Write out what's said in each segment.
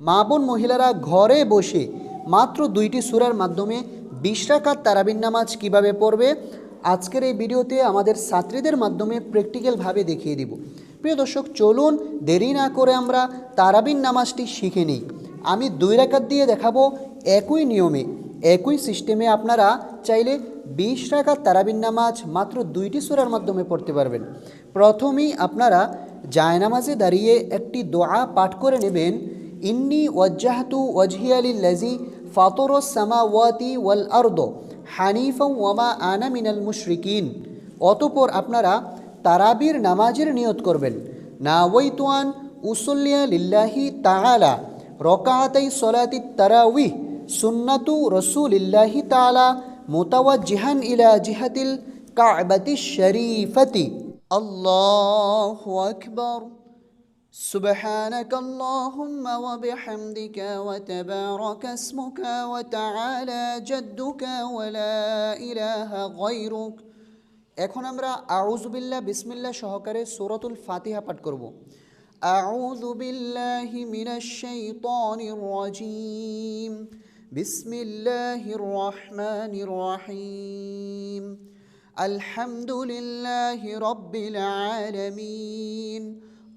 মা বোন মহিলারা ঘরে বসে মাত্র দুইটি সুরার মাধ্যমে বিশ তারাবিন নামাজ কীভাবে পড়বে, আজকের এই ভিডিওতে আমাদের ছাত্রীদের মাধ্যমে প্র্যাকটিক্যালভাবে দেখিয়ে দিব। প্রিয় দর্শক, চলুন দেরি না করে আমরা তারাবিন নামাজটি শিখে নিই। আমি দুই রাকাত দিয়ে দেখাবো একই নিয়মে, একই সিস্টেমে আপনারা চাইলে বিশ রাকাত তারাবিন নামাজ মাত্র দুইটি সুরার মাধ্যমে পড়তে পারবেন। প্রথমেই আপনারা জায়নামাজে দাঁড়িয়ে একটি দোয়া পাঠ করে নেবেন। ইন্নি ওয়াজ্জাহাতু ওয়াজহিয়ালিল্লাজি ফাতরস সামাওয়াতি ওয়াল আরদ হানিফা ওয়ামা আনা মিনাল মুশরিকিন অতপর আপনারা তারাবির নামাজের নিয়ত করবেন। নাওয়াইতুয়ান উসল্লিয়া লিল্লাহি তাআলা রকাতাই সলাতি তারাউইহ সুন্নাতু রসুলিল্লাহি তাআলা মুতাওয়াজ্জিহান ইলা জিহাতিল কাবাতি শরীফতি। আল্লাহু আকবার। سبحانك اللهم وبحمدك وتبارك اسمك وتعالى جدك ولا إله غيرك এখন আমরা আউজুবিল্লাহ বিসমিল্লাহ সহকারে সূরাতুল ফাতিহা পাঠ করব আউযু বিল্লাহি মিনাশ শাইতানির রাজিম বিসমিল্লাহির রহমানির রহিম আলহামদুলিল্লাহি রাব্বিল আলামিন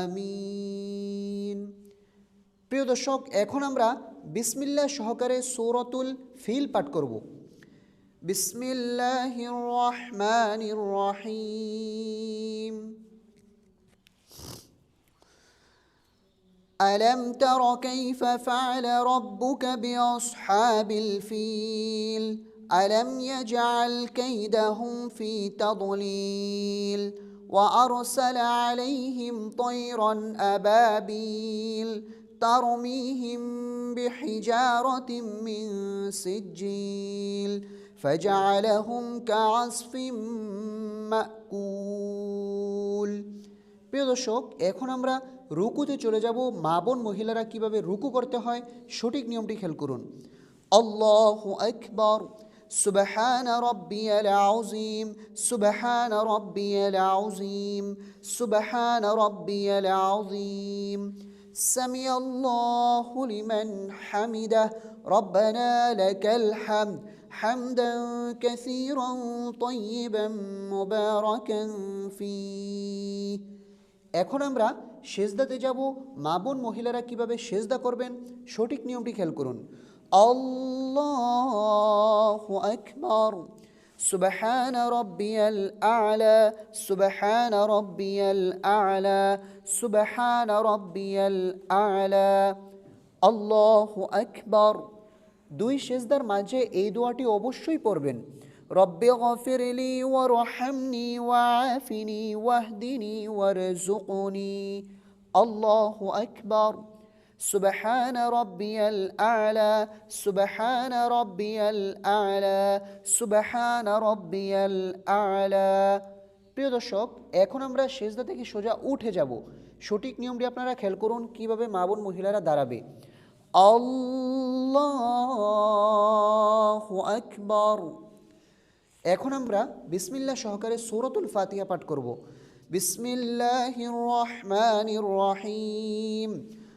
আমিন প্রিয় দর্শক এখন আমরা বিসমিল্লাহ সহকারে সৌরতুল ফিল পাঠ করব বিসমিল্লাহির রহমানির রহিম ألم تر كيف فعل ربك بأصحاب الفيل ألم يجعل كيدهم في تضليل وأرسل عليهم طيرا أبابيل ترميهم بحجارة من سجيل فجعلهم كعصف مأكول প্রিয় দর্শক এখন আমরা রুকুতে চলে যাব মা বোন মহিলারা কিভাবে রুকু করতে হয় সঠিক নিয়মটি খেয়াল করুন আল্লাহ আকবর سبحان ربي العظيم سبحان ربي العظيم سبحان ربي العظيم سمع الله لمن حمده ربنا لك الحمد حمدا كثيرا طيبا مباركا فيه এখন আমরা সেজদাতে যাব মা বোন মহিলারা কিভাবে সেজদা করবেন সঠিক নিয়মটি খেয়াল করুন الله أكبر سبحان ربي الأعلى سبحان ربي الأعلى سبحان ربي الأعلى الله أكبر দুই সেজদার মাঝে এই দোয়াটি অবশ্যই পড়বেন রব্বে গফিরলি ওয়ারহামনি ওয়াফিনি ওয়াহদিনি ওয়ারজুকনি আল্লাহু আকবার সুবহান রব্বিয়াল আলা, সুবহান রব্বিয়াল আলা, সুবহান রব্বিয়াল আলা। প্রিয় দর্শক, এখন আমরা সেজদা থেকে সোজা উঠে যাব। সঠিক নিয়মটি আপনারা খেয়াল করুন, কীভাবে মা বোন মহিলারা দাঁড়াবে। আকবর। এখন আমরা বিসমিল্লা সহকারে সৌরতুল ফাতিহা পাঠ করব। বিসমিল্লাহ রহমান রহিম।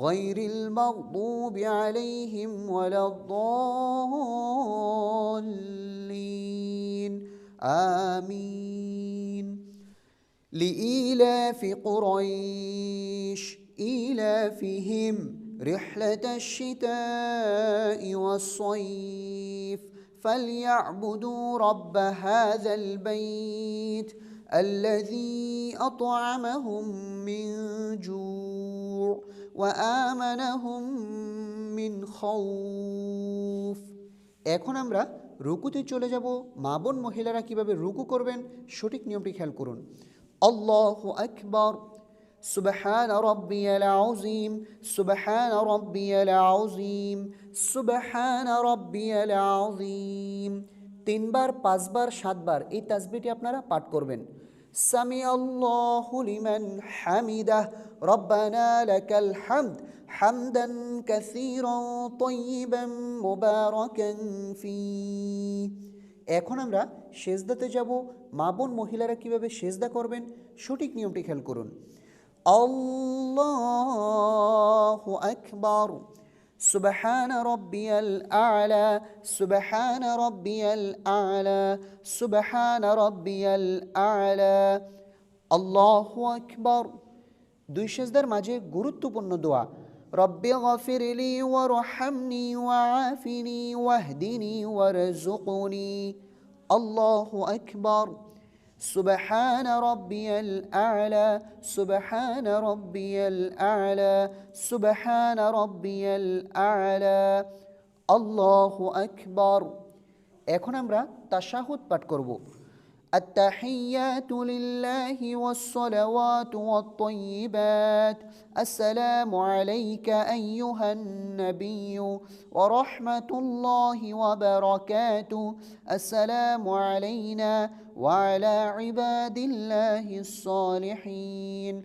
غير المغضوب عليهم ولا الضالين. آمين. لإيلاف قريش إيلافهم رحلة الشتاء والصيف. فليعبدوا رب هذا البيت الذي أطعمهم من جوع. وآمنهم من خوف এখন আমরা রুকুতে চলে যাব মা বোন মহিলারা কিভাবে রুকু করবেন সঠিক নিয়মটি খেয়াল করুন আল্লাহ আকবর سبحان ربي العظيم سبحان ربي العظيم سبحان ربي العظيم তিনবার পাঁচবার সাতবার এই তাসবিটি আপনারা পাঠ করবেন সামি আল্লাহ লিমান হামিদাহ রব্বানা লাকাল হামদ হামদান কাসীরান তাইয়িবান মুবারাকান ফি এখন আমরা সেজদাতে যাব। মা বোন মহিলারা কীভাবে সেজদা করবেন সঠিক নিয়মটি খেয়াল করুন। আল্লাহু আকবার। سبحان ربي الأعلى سبحان ربي الأعلى سبحان ربي الأعلى. الله أكبر. دوي شزدر ماجه تو بنو دعا رب غفر لي ورحمني وعافني واهدني وارزقني الله أكبر. سبحان ربي الأعلى سبحان ربي الأعلى سبحان ربي الأعلى الله أكبر এখন আমরা তাশাহুদ পাঠ করব التحيات لله والصلوات والطيبات. السلام عليك أيها النبي ورحمة الله وبركاته. السلام علينا وعلى عباد الله الصالحين.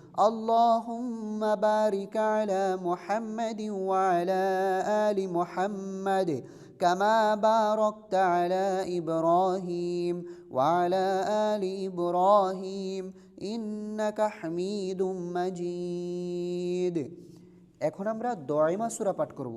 اللهم بارك على محمد وعلى آل محمد كما باركت على إبراهيم وعلى آل إبراهيم إنك حميد مجيد এখন আমরা দয়মা সূরা পাঠ করব